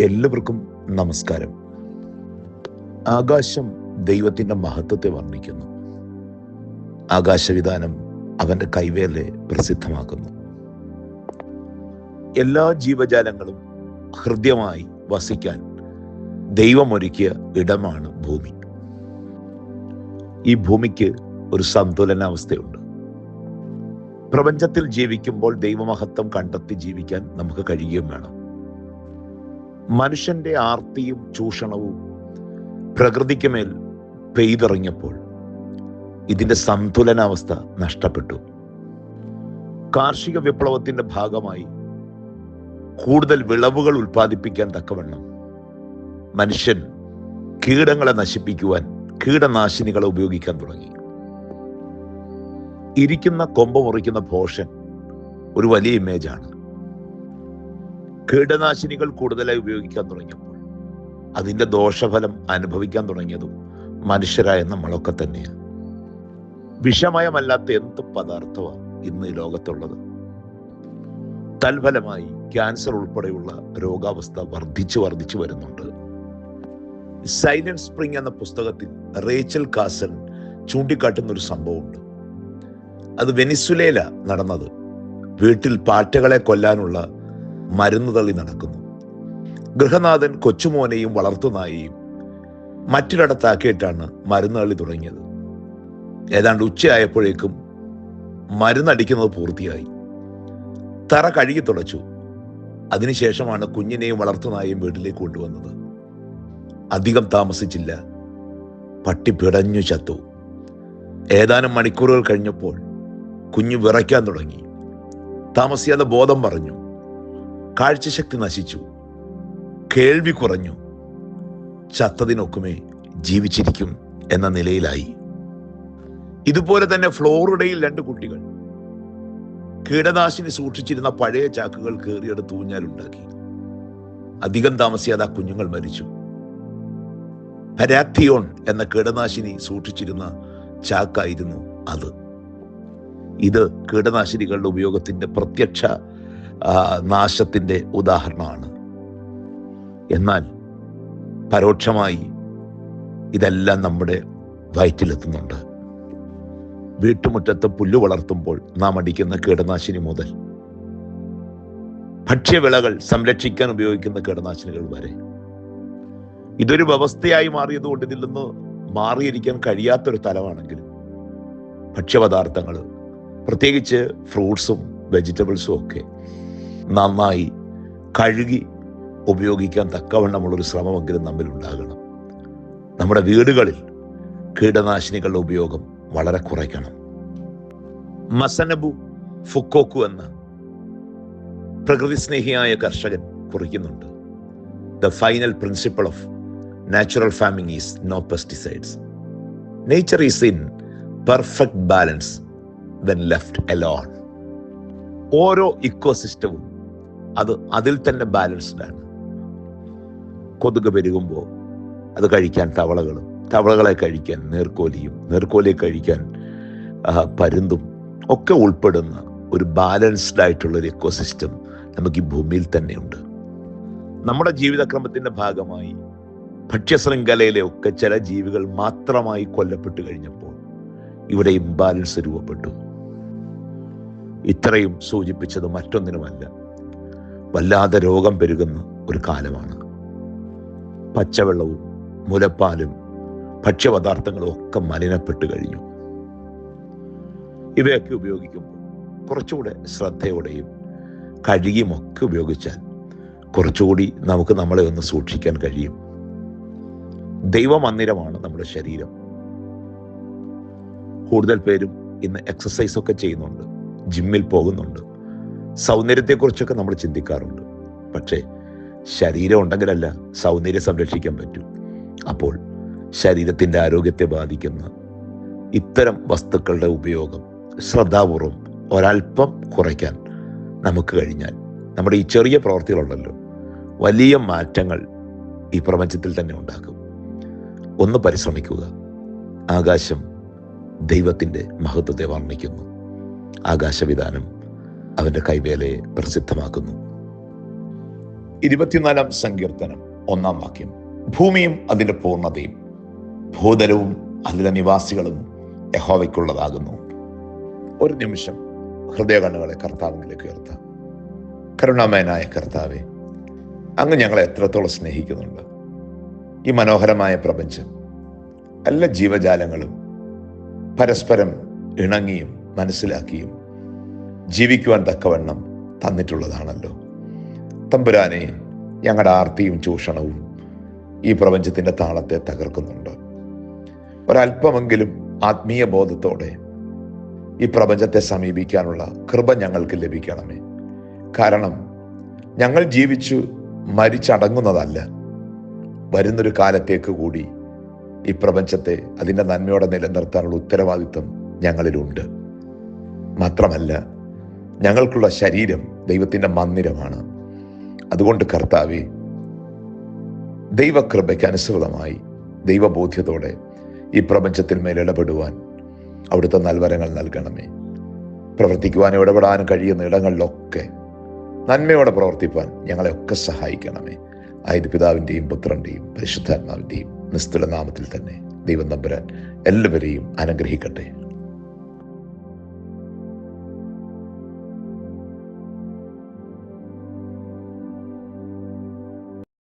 എല്ലാവർക്കും നമസ്കാരം. ആകാശം ദൈവത്തിന്റെ മഹത്വത്തെ വർണിക്കുന്നു. ആകാശവിധാനം അവന്റെ കൈവേലെ പ്രസിദ്ധമാക്കുന്നു. എല്ലാ ജീവജാലങ്ങളും ഹൃദ്യമായി വസിക്കാൻ ദൈവമൊരുക്കിയ ഇടമാണ് ഭൂമി. ഈ ഭൂമിക്ക് ഒരു സന്തുലനാവസ്ഥയുണ്ട്. പ്രപഞ്ചത്തിൽ ജീവിക്കുമ്പോൾ ദൈവമഹത്വം കണ്ടെത്തി ജീവിക്കാൻ നമുക്ക് കഴിയുകയും വേണം. മനുഷ്യന്റെ ആർത്തിയും ചൂഷണവും പ്രകൃതിക്ക് മേൽ പെയ്തിറങ്ങിയപ്പോൾ ഇതിന്റെ സന്തുലനാവസ്ഥ നഷ്ടപ്പെട്ടു. കാർഷിക വിപ്ലവത്തിന്റെ ഭാഗമായി കൂടുതൽ വിളവുകൾ ഉൽപ്പാദിപ്പിക്കാൻ തക്കവണ്ണം മനുഷ്യൻ കീടങ്ങളെ നശിപ്പിക്കുവാൻ കീടനാശിനികളെ ഉപയോഗിക്കാൻ തുടങ്ങി. ഇരിക്കുന്ന കൊമ്പ് മുറിക്കുന്ന ഭോഷൻ ഒരു വലിയ ഇമേജാണ് കീടനാശിനികൾ കൂടുതലായി ഉപയോഗിക്കാൻ തുടങ്ങിയപ്പോൾ അതിന്റെ ദോഷഫലം അനുഭവിക്കാൻ തുടങ്ങിയതും മനുഷ്യരായ നമ്മളൊക്കെ തന്നെയാണ്. വിഷമയമല്ലാത്ത എന്ത് പദാർത്ഥമാണ് ഇന്ന് ലോകത്തുള്ളത്? തൽഫലമായി ക്യാൻസർ ഉൾപ്പെടെയുള്ള രോഗാവസ്ഥ വർദ്ധിച്ചു വർദ്ധിച്ചു വരുന്നുണ്ട്. സൈലന്റ് സ്പ്രിംഗ് എന്ന പുസ്തകത്തിൽ റേച്ചൽ കാസൻ ചൂണ്ടിക്കാട്ടുന്ന ഒരു സംഭവമുണ്ട്. അത് വെനിസുലേല നടന്നത്. വീട്ടിൽ പാറ്റകളെ കൊല്ലാനുള്ള മരുന്ന് തള്ളി നടക്കുന്നു. ഗൃഹനാഥൻ കൊച്ചുമോനെയും വളർത്തുനായെയും മറ്റൊരിടത്താക്കിയിട്ടാണ് മരുന്ന് തള്ളി തുടങ്ങിയത്. ഏതാണ്ട് ഉച്ചയായപ്പോഴേക്കും മരുന്നടിക്കുന്നത് പൂർത്തിയായി. തറ കഴുകി തുടച്ചു. അതിനുശേഷമാണ് കുഞ്ഞിനെയും വളർത്തുനായും വീട്ടിലേക്ക് കൊണ്ടുവന്നത്. അധികം താമസിച്ചില്ല. പട്ടി പിടഞ്ഞു ചത്തു. ഏതാനും മണിക്കൂറുകൾ കഴിഞ്ഞപ്പോൾ കുഞ്ഞു വിറയ്ക്കാൻ തുടങ്ങി. താമസിയാതെ ബോധം പറഞ്ഞു. കാഴ്ചശക്തി നശിച്ചു. കേൾവി കുറഞ്ഞു. ചത്തതിനൊക്കുമേ ജീവിച്ചിരിക്കും എന്ന നിലയിലായി. ഇതുപോലെ തന്നെ ഫ്ലോറിഡയിൽ രണ്ട് കുട്ടികൾ. കീടനാശിനി സൂക്ഷിച്ചിരുന്ന പഴയ ചാക്കുകൾ കയറിയെടുത്ത് ഊഞ്ഞാലുണ്ടാക്കി. അധികം താമസിയാതെ ആ കുഞ്ഞുങ്ങൾ മരിച്ചു. പരാക്തിയോൺ എന്ന കീടനാശിനി സൂക്ഷിച്ചിരുന്ന ചാക്കായിരുന്നു അത്. ഇത് കീടനാശിനികളുടെ ഉപയോഗത്തിന്റെ പ്രത്യക്ഷ നാശത്തിന്റെ ഉദാഹരണമാണ്. എന്നാൽ പരോക്ഷമായി ഇതെല്ലാം നമ്മുടെ വയറ്റിലെത്തുന്നുണ്ട്. വീട്ടുമുറ്റത്ത് പുല്ല് വളർത്തുമ്പോൾ നാം അടിക്കുന്ന കീടനാശിനി മുതൽ ഭക്ഷ്യവിളകൾ സംരക്ഷിക്കാൻ ഉപയോഗിക്കുന്ന കീടനാശിനികൾ വരെ. ഇതൊരു വ്യവസ്ഥയായി മാറിയതുകൊണ്ട് ഇതിൽ നിന്ന് മാറിയിരിക്കാൻ കഴിയാത്തൊരു തലമാണെങ്കിലും ഭക്ഷ്യപദാർത്ഥങ്ങൾ പ്രത്യേകിച്ച് ഫ്രൂട്ട്സും വെജിറ്റബിൾസും ഒക്കെ നന്നായി കഴുകി ഉപയോഗിക്കാൻ തക്കവണ്ണമുള്ളൊരു ശ്രമമെങ്കിലും നമ്മിൽ ഉണ്ടാകണം. നമ്മുടെ വീടുകളിൽ കീടനാശിനികളുടെ ഉപയോഗം വളരെ കുറയ്ക്കണം. മസനബു ഫുക്കോക്കു എന്ന പ്രകൃതി സ്നേഹിയായ കർഷകൻ കുറിക്കുന്നുണ്ട്. The final principle of natural farming is no pesticides nature is in perfect balance when left alone ഓരോ ഇക്കോസിസ്റ്റവും അത് അതിൽ തന്നെ ബാലൻസ്ഡ് ആണ്. കൊതുക് പെരുകുമ്പോൾ അത് കഴിക്കാൻ തവളകളും തവളകളെ കഴിക്കാൻ നേർക്കോലിയും നേർക്കോലിയെ കഴിക്കാൻ പരുന്തും ഒക്കെ ഉൾപ്പെടുന്ന ഒരു ബാലൻസ്ഡ് ആയിട്ടുള്ള ഒരു എക്കോസിസ്റ്റം നമുക്ക് ഈ ഭൂമിയിൽ തന്നെയുണ്ട്. നമ്മുടെ ജീവിതക്രമത്തിന്റെ ഭാഗമായി ഭക്ഷ്യശൃംഖലയിലെ ഒക്കെ ചില ജീവികൾ മാത്രമായി കൊല്ലപ്പെട്ടു കഴിഞ്ഞപ്പോൾ ഇവിടെ ഇംബാലൻസ് രൂപപ്പെട്ടു. ഇത്രയും സൂചിപ്പിച്ചത് മറ്റൊന്നിനുമല്ല. വല്ലാതെ രോഗം പെരുകുന്ന ഒരു കാലമാണ്. പച്ചവെള്ളവും മുലപ്പാലും ഭക്ഷ്യപദാർത്ഥങ്ങളും ഒക്കെ മലിനപ്പെട്ട് കഴിഞ്ഞു. ഇവയൊക്കെ ഉപയോഗിക്കുമ്പോൾ കുറച്ചുകൂടെ ശ്രദ്ധയോടെയും കഴുകിയും ഒക്കെ ഉപയോഗിച്ചാൽ കുറച്ചുകൂടി നമുക്ക് നമ്മളെ ഒന്ന് സൂക്ഷിക്കാൻ കഴിയും. ദൈവമന്ദിരമാണ് നമ്മുടെ ശരീരം. കൂടുതൽ പേരും ഇന്ന് എക്സസൈസ് ഒക്കെ ചെയ്യുന്നുണ്ട്. ജിമ്മിൽ പോകുന്നുണ്ട്. സൗന്ദര്യത്തെക്കുറിച്ചൊക്കെ നമ്മൾ ചിന്തിക്കാറുണ്ട്. പക്ഷേ ശരീരം ഉണ്ടെങ്കിലല്ല സൗന്ദര്യം സംരക്ഷിക്കാൻ പറ്റൂ. അപ്പോൾ ശരീരത്തിന്റെ ആരോഗ്യത്തെ ബാധിക്കുന്ന ഇത്തരം വസ്തുക്കളുടെ ഉപയോഗം ശ്രദ്ധാപൂർവം ഒരൽപ്പം കുറയ്ക്കാൻ നമുക്ക് കഴിഞ്ഞാൽ നമ്മുടെ ഈ ചെറിയ പ്രവർത്തികളുണ്ടല്ലോ വലിയ മാറ്റങ്ങൾ ഈ പ്രപഞ്ചത്തിൽ തന്നെ ഉണ്ടാക്കും. ഒന്ന് പരിശ്രമിക്കുക. ആകാശം ദൈവത്തിന്റെ മഹത്വത്തെ വർണിക്കുന്നു. ആകാശവിധാനം അവന്റെ കൈവേലയെ പ്രസിദ്ധമാക്കുന്നു. ഇരുപത്തിനാലാം സങ്കീർത്തനം ഒന്നാം വാക്യം. ഭൂമിയും അതിന്റെ പൂർണതയും ഭൂതലവും അതിലെ നിവാസികളും യഹോവയ്ക്കുള്ളതാകുന്നു. ഒരു നിമിഷം ഹൃദയകണ്ണുകളെ കർത്താവിലേക്ക് ഉയർത്താം. കരുണാമയനായ കർത്താവെ അങ്ങ് ഞങ്ങളെ എത്രത്തോളം സ്നേഹിക്കുന്നുണ്ട്. ഈ മനോഹരമായ പ്രപഞ്ചം എല്ലാ ജീവജാലങ്ങളും പരസ്പരം ഇണങ്ങിയും മനസ്സിലാക്കിയും ജീവിക്കുവാൻ തക്കവണ്ണം തന്നിട്ടുള്ളതാണല്ലോ. തമ്പുരാനെ ഞങ്ങളുടെ ആർത്തിയും ചൂഷണവും ഈ പ്രപഞ്ചത്തിന്റെ താളത്തെ തകർക്കുന്നുണ്ട്. ഒരല്പമെങ്കിലും ആത്മീയ ബോധത്തോടെ ഈ പ്രപഞ്ചത്തെ സമീപിക്കാനുള്ള കൃപ ഞങ്ങൾക്ക് ലഭിക്കണമേ. കാരണം ഞങ്ങൾ ജീവിച്ചു മരിച്ചടങ്ങുന്നതല്ല. വരുന്നൊരു കാലത്തേക്ക് കൂടി ഈ പ്രപഞ്ചത്തെ അതിന്റെ നന്മയോടെ നിലനിർത്താനുള്ള ഉത്തരവാദിത്വം ഞങ്ങളിലുണ്ട്. മാത്രമല്ല ഞങ്ങൾക്കുള്ള ശരീരം ദൈവത്തിന്റെ മന്ദിരമാണ്. അതുകൊണ്ട് കർത്താവെ ദൈവകൃപയ്ക്ക് അനുസൃതമായി ദൈവബോധ്യത്തോടെ ഈ പ്രപഞ്ചത്തിൽ മേൽ ഇടപെടുവാൻ അവിടുത്തെ നൽവരങ്ങൾ നൽകണമേ. പ്രവർത്തിക്കുവാനും ഇടപെടാനും കഴിയുന്ന ഇടങ്ങളിലൊക്കെ നന്മയോടെ പ്രവർത്തിപ്പാൻ ഞങ്ങളെയൊക്കെ സഹായിക്കണമേ. ആയത് പിതാവിന്റെയും പുത്രന്റെയും പരിശുദ്ധാത്മാവിന്റെയും നിസ്തുല നാമത്തിൽ തന്നെ ദൈവം നമ്പുരാൻ എല്ലാവരെയും അനുഗ്രഹിക്കട്ടെ.